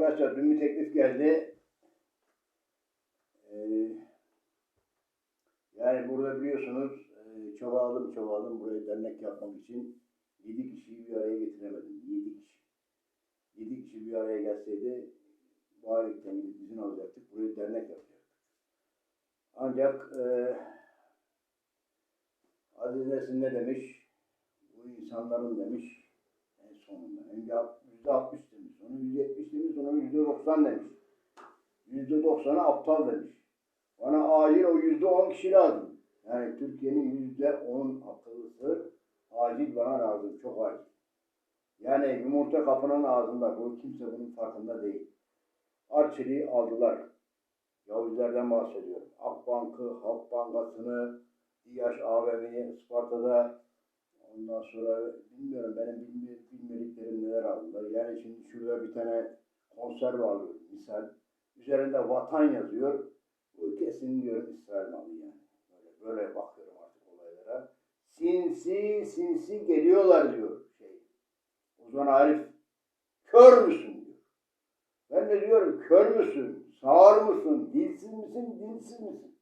Arkadaşlar dün bir teklif geldi. Ee, yani burada biliyorsunuz e, çabaladım çabaladım burayı dernek yapmak için. Yedi kişiyi bir araya getiremedim. Yedi kişi. Yedi kişi bir araya gelseydi valilikten gidip izin alacaktık. Burayı dernek yapacaktık. Ancak e, Aziz Nesin ne demiş? Bu insanların demiş en sonunda. Önce yüzde altmış demiş. Sonra yüzde yetmiş demiş. Yüzde doksan demiş. Yüzde doksanı aptal demiş. Bana acil o yüzde on kişi lazım. Yani Türkiye'nin yüzde on akıllısı acil bana lazım. Çok acil. Yani yumurta kapının ağzında. Bu kimse bunun farkında değil. Arçeli'yi aldılar. Yavuzlardan bahsediyorum. Akbank'ı, Halk Bankası'nı, İyaş AVM'yi Isparta'da ondan sonra bilmiyorum benim bilme, bilmediklerim neler aldılar. Yani şimdi şurada bir tane konserve alıyor misal. Üzerinde vatan yazıyor. Bu kesin diyorum İsrail malı yani. Böyle, böyle bakıyorum artık olaylara. Sinsi sinsi geliyorlar diyor şey. Ozan Arif. Kör müsün diyor. Ben de diyorum kör müsün? Sağır mısın? Dilsiz misin? Dilsiz misin?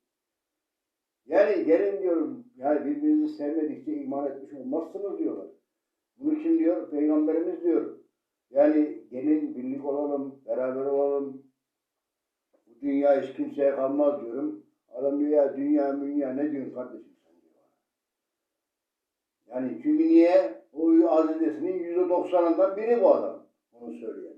Yani gelin diyorum, yani birbirinizi sevmedikçe iman etmiş olmazsınız diyorlar. Bunu kim diyor? Peygamberimiz diyor. Yani gelin birlik olalım, beraber olalım. Bu dünya hiç kimseye kalmaz diyorum. Adam diyor ya dünya dünya ne diyorsun kardeşim sen diyor. Yani çünkü niye? O azizesinin yüzde doksanından biri bu adam. Onu söyleyen.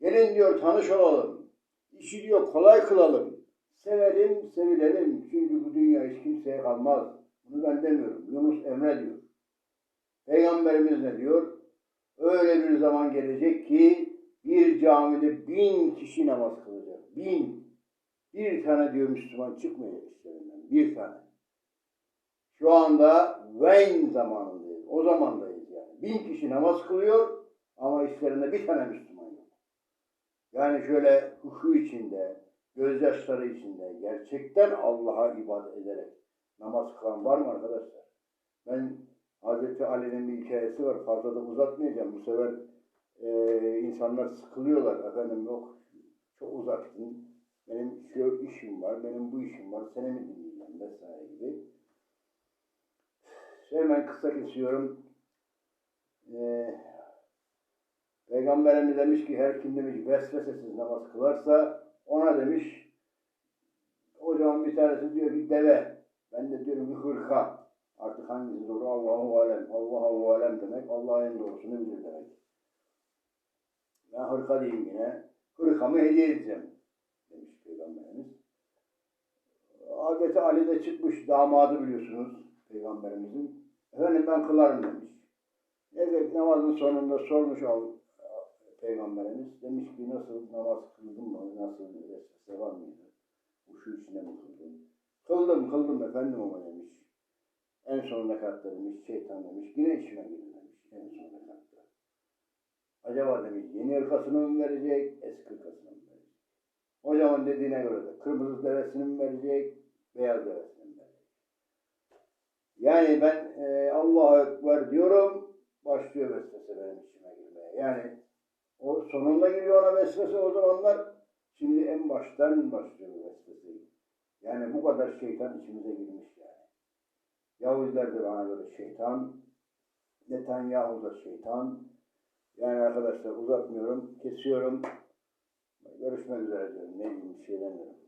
Gelin diyor tanış olalım. İşi diyor kolay kılalım. Sevelim, sevilelim. Çünkü bu dünya hiç kimseye kalmaz. Bunu ben demiyorum. Yunus Emre diyor. Peygamberimiz ne diyor? Öyle bir zaman gelecek ki bir camide bin kişi namaz kılacak. Bin. Bir tane diyor Müslüman çıkmayacak işlerinden. Bir tane. Şu anda Wayne zamanındayız. O zamandayız yani. Bin kişi namaz kılıyor ama işlerinde bir tane Müslüman yok. Yani şöyle huşu içinde, gözyaşları içinde gerçekten Allah'a ibadet ederek namaz kılan var mı arkadaşlar? Ben Hazreti Ali'nin bir hikayesi var. Fazla da uzatmayacağım. Bu sefer e, insanlar sıkılıyorlar. Efendim yok çok uzattın. Benim şu işim var, benim bu işim var. Seni mi dinleyeceğim vesaire gibi. Hemen kısa kesiyorum. E, Peygamberimiz demiş ki her kim demiş vesvesesiz namaz kılarsa ona demiş o zaman bir tanesi diyor ki deve. Ben de diyorum bir hırka. Artık hangisi doğru Allahu alem. Allahu alem demek Allah'ın en doğrusunu bilir demek. Ben hırka diyeyim yine. Hırkamı hediye edeceğim demiş Peygamberimiz. Hazreti Ali de çıkmış damadı biliyorsunuz Peygamberimizin. Efendim ben kılarım demiş. Evet namazın sonunda sormuş al Peygamberimiz. Demiş ki nasıl namaz kıldın mı? Nasıl vesvese var mıydı? Bu şu içine mi kıldın? Kıldım kıldım efendim ama demiş. En son rekatta demiş şeytan demiş. Yine içime girdi demiş. En son rekatta. Acaba demiş yeni ırkasını mı verecek? Eski ırkasını mı verecek? O zaman dediğine göre de kırmızı devesini mi verecek? Beyaz devesini mi verecek? Yani ben e, Allahu Ekber diyorum. Başlıyor vesvese benim içime girmeye. Yani o sonunda giriyor ona vesvese o zamanlar. Şimdi en baştan başlıyor vesveseyi. Yani bu kadar şeytan içimize girmiş. Yahudiler de bana göre şeytan. Netanyahu da şeytan. Yani arkadaşlar uzatmıyorum, kesiyorum. Görüşmek üzere diyorum. Ne bir şey demiyorum.